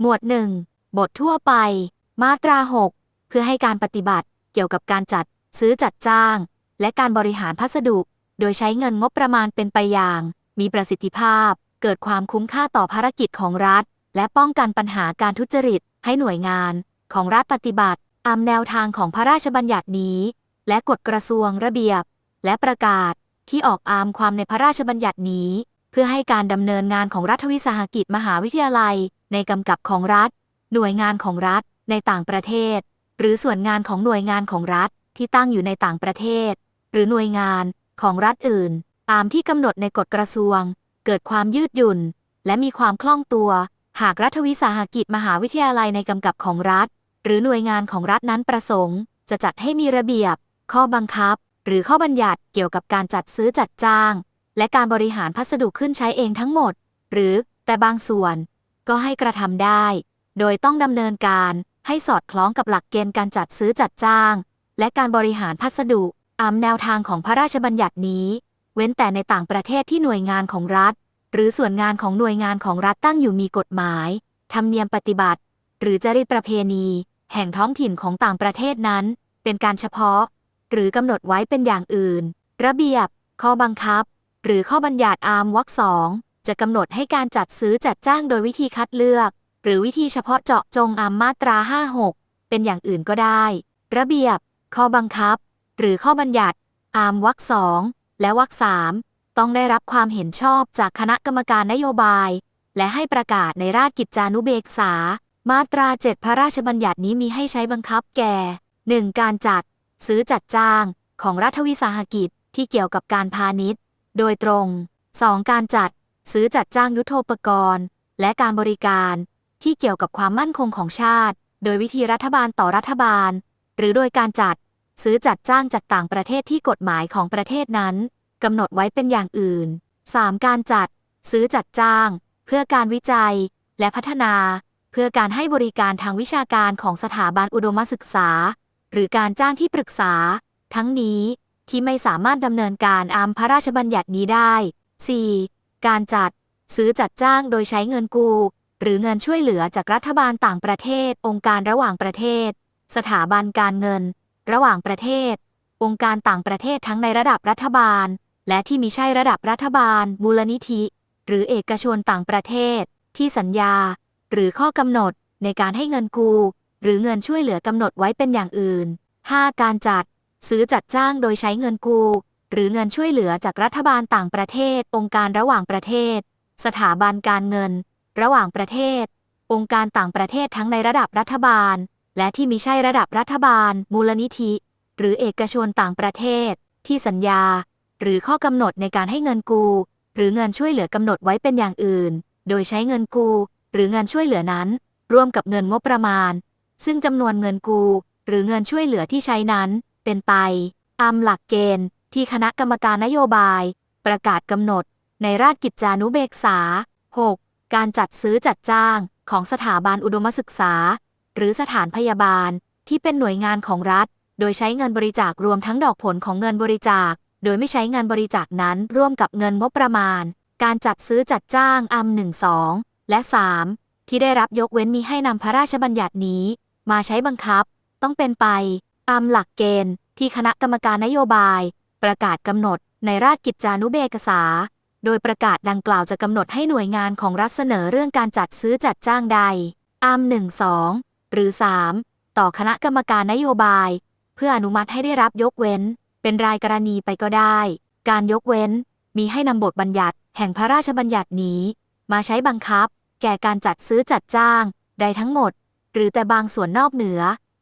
หมวด1บททั่วไป มาตรา 6 เพื่อให้การปฏิบัติเกี่ยวกับการจัด ซื้อจัดจ้าง และการบริหารพัสดุ โดยใช้เงินงบประมาณเป็นไปอย่าง มีประสิทธิภาพ เกิดความคุ้มค่าต่อภารกิจของรัฐ และป้องกันปัญหาการทุจริต ให้หน่วยงาน ของรัฐปฏิบัติตามแนวทางของพระราชบัญญัตินี้ และกฎกระทรวงระเบียบ และประกาศที่ออกอามความในพระราชบัญญัตินี้ เพื่อให้การดำเนินงานของรัฐวิสาหกิจมหาวิทยาลัย ในกำกับของรัฐ หน่วยงานของรัฐ ในต่างประเทศ หรือส่วนงานของหน่วยงานของรัฐที่ตั้งอยู่ในต่างประเทศ หรือหน่วยงานของรัฐอื่น ตามที่กำหนดในกฎกระทรวง เกิดความยืดหยุ่น และมีความคล่องตัว หากรัฐวิสาหกิจมหาวิทยาลัยในกำกับของรัฐ หรือหน่วยงานของรัฐนั้นประสงค์ จะจัดให้มีระเบียบ ข้อบังคับ หรือข้อบัญญัติเกี่ยวกับการจัดซื้อจัดจ้าง และการบริหารพัสดุขึ้นใช้เองทั้งหมด หรือแต่บางส่วน ก็ให้กระทำได้ โดยต้องดำเนินการให้สอดคล้องกับหลักเกณฑ์การจัดซื้อจัดจ้าง และการบริหารพัสดุตามแนวทางของพระราชบัญญัตินี้ เว้นแต่ในต่างประเทศที่หน่วยงานของรัฐ หรือส่วนงานของหน่วยงานของรัฐตั้งอยู่มีกฎหมายธรรมเนียมปฏิบัติ หรือจริตประเพณี แห่งท้องถิ่นของต่างประเทศนั้น เป็นการเฉพาะ หรือกำหนดไว้เป็นอย่างอื่น ระเบียบ ข้อบังคับ หรือข้อบัญญัติอามวรรคสอง จะกำหนดให้การจัดซื้อจัดจ้างโดยวิธีคัดเลือก หรือวิธีเฉพาะเจาะจงอามมาตรา 56 เป็นอย่างอื่นก็ได้ ระเบียบ ข้อบังคับ หรือข้อบัญญัติ อามวรรคสองและวรรคสามต้องได้รับความเห็นชอบจากคณะกรรมการนโยบาย และให้ประกาศในราชกิจจานุเบกษา มาตรา7พระราชบัญญัตินี้มีให้ใช้บังคับแก่ 1. การจัด ซื้อจัดจ้างของรัฐวิสาหกิจที่เกี่ยวกับการพาณิชย์ โดยตรง 2. การจัด ซื้อจัดจ้างยุทโธปกรณ์ และการบริการ ที่เกี่ยวกับความมั่นคงของชาติ โดยวิธีรัฐบาลต่อรัฐบาล หรือโดยการจัด ซื้อจัดจ้างจากต่างประเทศที่กฎหมายของประเทศนั้นกำหนดไว้เป็นอย่างอื่น 3. การจัด ซื้อจัดจ้าง เพื่อการวิจัย และพัฒนา เพื่อการให้บริการทางวิชาการของสถาบันอุดมศึกษา หรือการจ้างที่ปรึกษา ทั้งนี้ที่ไม่สามารถดำเนินการอามพระราชบัญญัตินี้ได้ 4. การจัด ซื้อจัดจ้างโดยใช้เงินกู้หรือเงินช่วยเหลือจากรัฐบาลต่างประเทศ องค์การระหว่างประเทศ สถาบันการเงิน ระหว่างประเทศ องค์การต่างประเทศทั้งในระดับรัฐบาล และที่มิใช่ระดับรัฐบาลมูลนิธิ หรือเอกชนต่างประเทศ ที่สัญญา หรือข้อกำหนดในการให้เงินกู้ หรือเงินช่วยเหลือกำหนดไว้เป็นอย่างอื่น 5. การจัด ซื้อจัดจ้างโดยใช้เงินกู้ หรือเงินช่วยเหลือจากรัฐบาลต่างประเทศ องค์การระหว่างประเทศ สถาบันการเงิน ระหว่างประเทศ องค์การต่างประเทศทั้งในระดับรัฐบาล และที่มิใช่ระดับรัฐบาล มูลนิธิ หรือเอกชนต่างประเทศ ที่สัญญา หรือข้อกำหนดในการให้เงินกู้ หรือเงินช่วยเหลือกำหนดไว้เป็นอย่างอื่น โดยใช้เงินกู้ หรือเงินช่วยเหลือนั้น ร่วมกับเงินงบประมาณ ซึ่งจำนวนเงินกู้หรือเงินช่วยเหลือที่ใช้นั้น เป็นไปตามหลักเกณฑ์ ที่คณะกรรมการนโยบาย ประกาศกำหนด ในราชกิจจานุเบกษา 6. การจัดซื้อจัดจ้างของสถาบันอุดมศึกษา หรือสถานพยาบาล ที่เป็นหน่วยงานของรัฐ โดยใช้เงินบริจาครวมทั้งดอกผลของเงินบริจาค โดยไม่ใช้เงินบริจาคนั้นร่วมกับเงินงบประมาณ การจัดซื้อจัดจ้างอัมหนึ่งสองและ 3. ที่ได้รับยกเว้นมีให้นำพระราชบัญญัตินี้ มาใช้บังคับ ต้องเป็นไปตามหลักเกณฑ์ที่คณะกรรมการนโยบาย ประกาศกำหนดในราชกิจจานุเบกษา โดยประกาศดังกล่าวจะกำหนดให้หน่วยงานของรัฐเสนอเรื่องการจัดซื้อจัดจ้างใดอามหนึ่งสองหรือ 3 ต่อคณะกรรมการนโยบาย เพื่ออนุมัติให้ได้รับยกเว้น เป็นรายกรณีไปก็ได้ การยกเว้น มีให้นำบทบัญญัติ แห่งพระราชบัญญัตินี้ มาใช้บังคับ แก่การจัดซื้อจัดจ้าง ใดทั้งหมด หรือแต่บางส่วนนอกเหนือ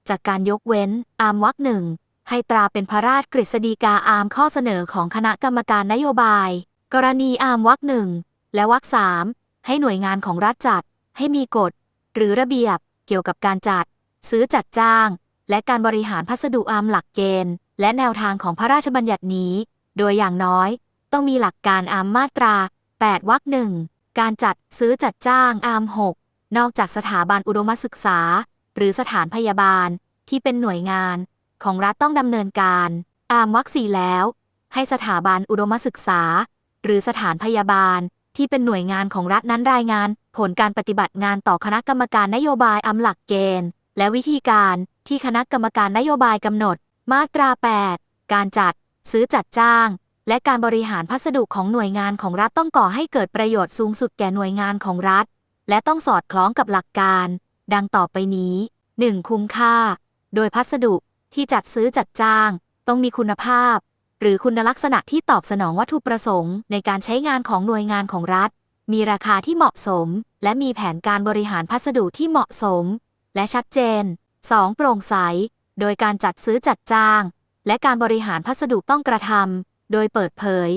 จากการยกเว้นอามวรรคหนึ่ง ให้ตราเป็นพระราชกฤษฎีกาอามข้อเสนอของคณะกรรมการนโยบาย กรณีอามวรรคหนึ่งและวรรคสามให้หน่วยงานของรัฐจัด ให้มีกฎ หรือระเบียบเกี่ยวกับการจัด ซื้อจัดจ้าง และการบริหารพัสดุอามหลักเกณฑ์ และแนวทางของพระราชบัญญัตินี้ โดยอย่างน้อยต้องมีหลักการอามมาตรา 8วรรคหนึ่งการจัดซื้อจัดจ้างอาม6นอกจากสถาบันอุดมศึกษา หรือสถานพยาบาลที่เป็นหน่วยงาน ของรัฐต้องดำเนินการอามวรรคสี่แล้ว ให้สถาบันอุดมศึกษา หรือสถานพยาบาล ที่เป็นหน่วยงานของรัฐนั้นรายงาน ผลการปฏิบัติงานต่อคณะกรรมการนโยบายอำหลักเกณฑ์ และวิธีการที่คณะกรรมการนโยบายกำหนด มาตรา 8 การจัด ซื้อจัดจ้าง และการบริหารพัสดุของหน่วยงานของรัฐต้องก่อให้เกิดประโยชน์สูงสุดแก่หน่วยงานของรัฐ และต้องสอดคล้องกับหลักการ ดังต่อไปนี้ 1. คุ้มค่า โดยพัสดุ ที่จัดซื้อจัดจ้าง ต้องมีคุณภาพ หรือคุณลักษณะที่ตอบสนองวัตถุประสงค์ ในการใช้งานของหน่วยงานของรัฐ มีราคาที่เหมาะสม และมีแผนการบริหารพัสดุที่เหมาะสม และชัดเจน 2. โปร่งใส โดยการจัดซื้อจัดจ้าง และการบริหารพัสดุต้องกระทำโดยเปิดเผย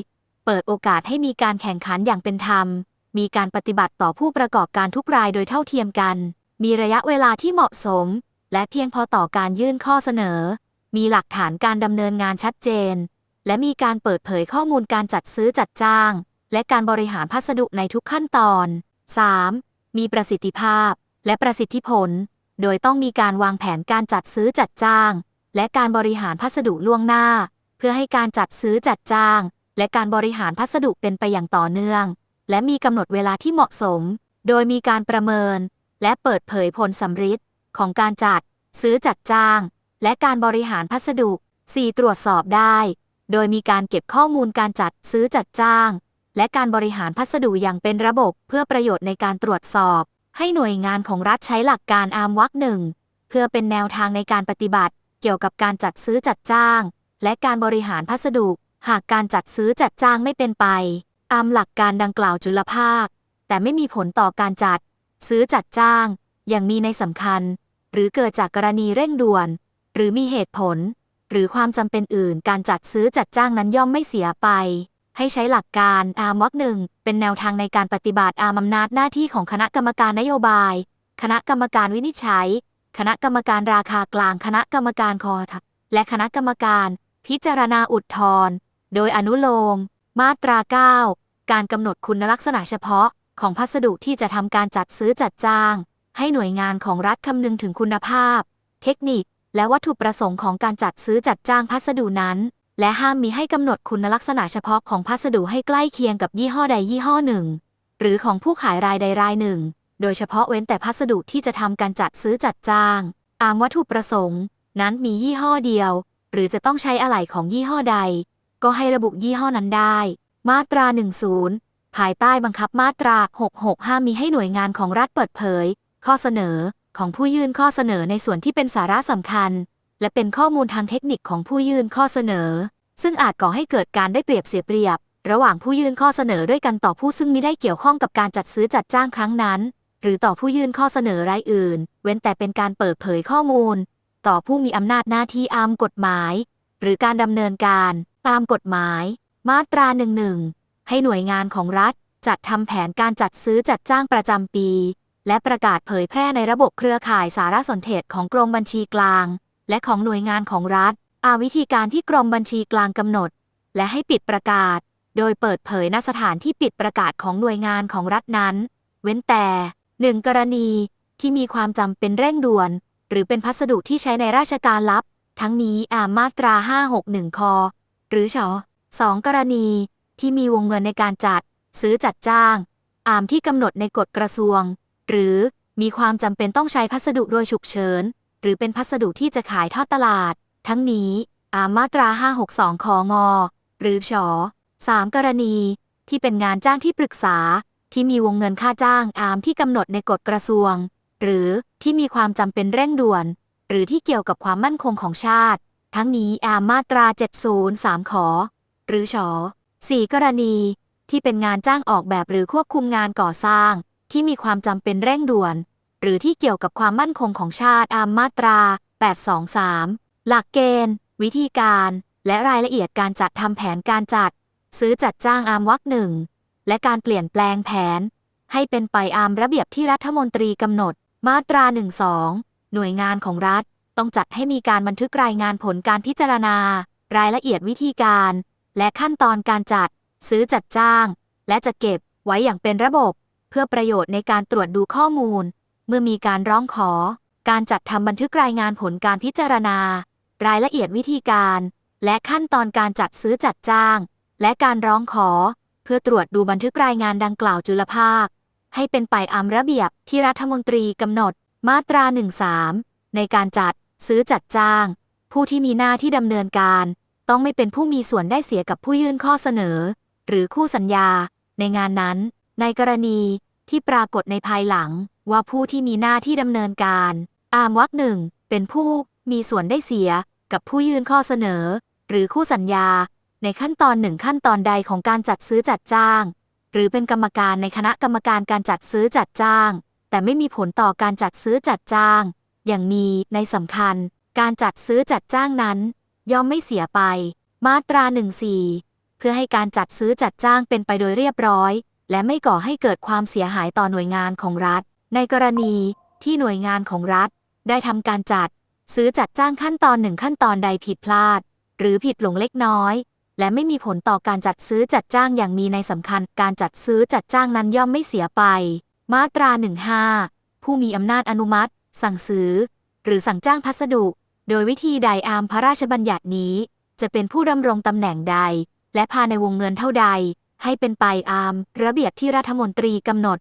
เปิดโอกาสให้มีการแข่งขันอย่างเป็นธรรม มีการปฏิบัติต่อผู้ประกอบการทุกรายโดยเท่าเทียมกัน มีระยะเวลาที่เหมาะสม และเพียงพอต่อการยื่นข้อเสนอ มีหลักฐานการดำเนินงานชัดเจน และมีการเปิดเผยข้อมูลการจัดซื้อจัดจ้าง และการบริหารพัสดุในทุกขั้นตอน 3. มีประสิทธิภาพ และประสิทธิผล โดยต้องมีการวางแผนการจัดซื้อจัดจ้าง และการบริหารพัสดุล่วงหน้า เพื่อให้การจัดซื้อจัดจ้าง และการบริหารพัสดุเป็นไปอย่างต่อเนื่อง และมีกำหนดเวลาที่เหมาะสม โดยมีการประเมิน และเปิดเผยผลสำฤทธิ์ ของการจัด ซื้อจัดจ้าง และการบริหารพัสดุ 4. ตรวจสอบได้ โดยมีการเก็บข้อมูลการจัดซื้อจัดจ้าง และการบริหารพัสดุอย่างเป็นระบบเพื่อประโยชน์ในการตรวจสอบ ให้หน่วยงานของรัฐใช้หลักการอามวักหนึ่งเพื่อเป็นแนวทางในการปฏิบัติ เกี่ยวกับการจัดซื้อจัดจ้าง และการบริหารพัสดุ หากการจัดซื้อจัดจ้างไม่เป็นไปตามหลักการดังกล่าวจุลภาค แต่ไม่มีผลต่อการจัด ซื้อจัดจ้าง อย่างมีในสำคัญ หรือเกิดจากกรณีเร่งด่วน หรือมีเหตุผล หรือความจำเป็นอื่น การจัดซื้อจัดจ้างนั้นย่อมไม่เสียไป ให้ใช้หลักการอามวักหนึ่งเป็นแนวทางในการปฏิบัติอามอำนาจหน้าที่ของคณะกรรมการนโยบาย คณะกรรมการวินิจฉัย คณะกรรมการราคากลาง คณะกรรมการคอทและคณะกรรมการ พิจารณาอุทธรโดยอนุโลม มาตรา 9 การกำหนดคุณลักษณะเฉพาะของพัสดุที่จะทำการจัดซื้อจัดจ้าง ให้หน่วยงานของรัฐคำนึงถึงคุณภาพ เทคนิค และวัตถุประสงค์ของการจัดซื้อจัดจ้างพัสดุนั้น และห้ามมีให้กำหนดคุณลักษณะเฉพาะของพัสดุให้ใกล้เคียงกับยี่ห้อใดยี่ห้อหนึ่ง หรือของผู้ขายรายใดรายหนึ่ง โดยเฉพาะเว้นแต่พัสดุที่จะทำการจัดซื้อจัดจ้างตามวัตถุประสงค์ นั้นมียี่ห้อเดียว หรือจะต้องใช้อะไหล่ของยี่ห้อใด ก็ให้ระบุยี่ห้อนั้นได้ มาตรา 10 ภายใต้บังคับมาตรา 665 มีให้หน่วยงานของรัฐเปิดเผย ข้อเสนอของผู้ยื่นข้อเสนอในส่วนที่เป็นสาระสำคัญ และเป็นข้อมูลทางเทคนิคของผู้ยื่นข้อเสนอ ซึ่งอาจก่อให้เกิดการได้เปรียบเสียเปรียบ ระหว่างผู้ยื่นข้อเสนอด้วยกันต่อผู้ซึ่งมิได้เกี่ยวข้องกับการจัดซื้อจัดจ้างครั้งนั้น หรือต่อผู้ยื่นข้อเสนอรายอื่น เว้นแต่เป็นการเปิดเผยข้อมูล ต่อผู้มีอำนาจหน้าที่อามกฎหมาย หรือการดำเนินการตามกฎหมาย มาตราหนึ่งหนึ่งให้หน่วยงานของรัฐจัดทำแผนการจัดซื้อจัดจ้างประจำปี และประกาศเผยแพร่ในระบบเครือข่ายสารสนเทศของกรมบัญชีกลาง และของหน่วยงานของรัฐ อาวิธีการที่กรมบัญชีกลางกำหนด และให้ปิดประกาศ โดยเปิดเผยณสถานที่ปิดประกาศของหน่วยงานของรัฐนั้น เว้นแต่หนึ่งกรณีที่มีความจำเป็นเร่งด่วน หรือเป็นพัสดุที่ใช้ในราชการลับ ทั้งนี้อามาตรา 561 ค หรือชอสองกรณีที่มีวงเงินในการจัด ซื้อจัดจ้าง อามที่กำหนดในกฎกระทรวง หรือมีความจำเป็นต้องใช้พัสดุโดยฉุกเฉิน หรือเป็นพัสดุที่จะขายทอดตลาด ทั้งนี้อามาตรา 562 ของงหรือชอสามกรณี ที่เป็นงานจ้างที่ปรึกษา ที่มีวงเงินค่าจ้างอามที่กำหนดในกฎกระทรวง หรือที่มีความจำเป็นเร่งด่วน หรือที่เกี่ยวกับความมั่นคงของชาติ ทั้งนี้อามมาตรา 703 ขอ หรือชอ4กรณี ที่เป็นงานจ้างออกแบบหรือควบคุมงานก่อสร้าง ที่มีความจำเป็นเร่งด่วน หรือที่เกี่ยวกับความมั่นคงของชาติอามมาตรา 823 หลักเกณฑ์ วิธีการ และรายละเอียดการจัดทำแผนการจัด ซื้อจัดจ้างอามวักหนึ่งและการเปลี่ยนแปลงแผน ให้เป็นไปอามระเบียบที่รัฐมนตรีกำหนด มาตรา 12 หน่วยงานของรัฐ ต้องจัดให้มีการบันทึกรายงานผลการพิจารณา รายละเอียดวิธีการ และขั้นตอนการจัด ซื้อจัดจ้าง และจะเก็บไว้อย่างเป็นระบบ เพื่อประโยชน์ในการตรวจดูข้อมูล เมื่อมีการร้องขอ การจัดทำบันทึกรายงานผลการพิจารณา รายละเอียดวิธีการ และขั้นตอนการจัดซื้อจัดจ้าง และการร้องขอ เพื่อตรวจดูบันทึกรายงานดังกล่าวจุลภาค ให้เป็นไปตามระเบียบที่รัฐมนตรีกำหนด มาตรา13ในการจัดซื้อจัดจ้าง ผู้ที่มีหน้าที่ดำเนินการ ต้องไม่เป็นผู้มีส่วนได้เสียกับผู้ยื่นข้อเสนอ หรือคู่สัญญาในงานนั้น ในกรณีที่ปรากฏในภายหลังว่าผู้ที่มีหน้าที่ดำเนินการ อามวรรคหนึ่งเป็นผู้มีส่วนได้เสียกับผู้ยื่นข้อเสนอ หรือคู่สัญญา ในขั้นตอนหนึ่งขั้นตอนใดของการจัดซื้อจัดจ้าง หรือเป็นกรรมการในคณะกรรมการการจัดซื้อจัดจ้าง แต่ไม่มีผลต่อการจัดซื้อจัดจ้าง อย่างมีในสำคัญ การจัดซื้อจัดจ้างนั้น ย่อมไม่เสียไป มาตรา14เพื่อให้การจัดซื้อจัดจ้างเป็นไปโดยเรียบร้อย และไม่ก่อให้เกิดความเสียหายต่อหน่วยงานของรัฐ ในกรณีที่หน่วยงานของรัฐ ได้ทำการจัด ซื้อจัดจ้างขั้นตอนหนึ่งขั้นตอนใดผิดพลาด หรือผิดหลงเล็กน้อย และไม่มีผลต่อการจัดซื้อจัดจ้างอย่างมีในสำคัญ การจัดซื้อจัดจ้างนั้นย่อมไม่เสียไป มาตรา 15 ผู้มีอำนาจอนุมัติ สั่งซื้อ หรือสั่งจ้างพัสดุ โดยวิธีใดอามพระราชบัญญัตินี้ จะเป็นผู้ดำรงตำแหน่งใด และภายในวงเงินเท่าใด ให้เป็นไปอามระเบียบที่รัฐมนตรีกำหนด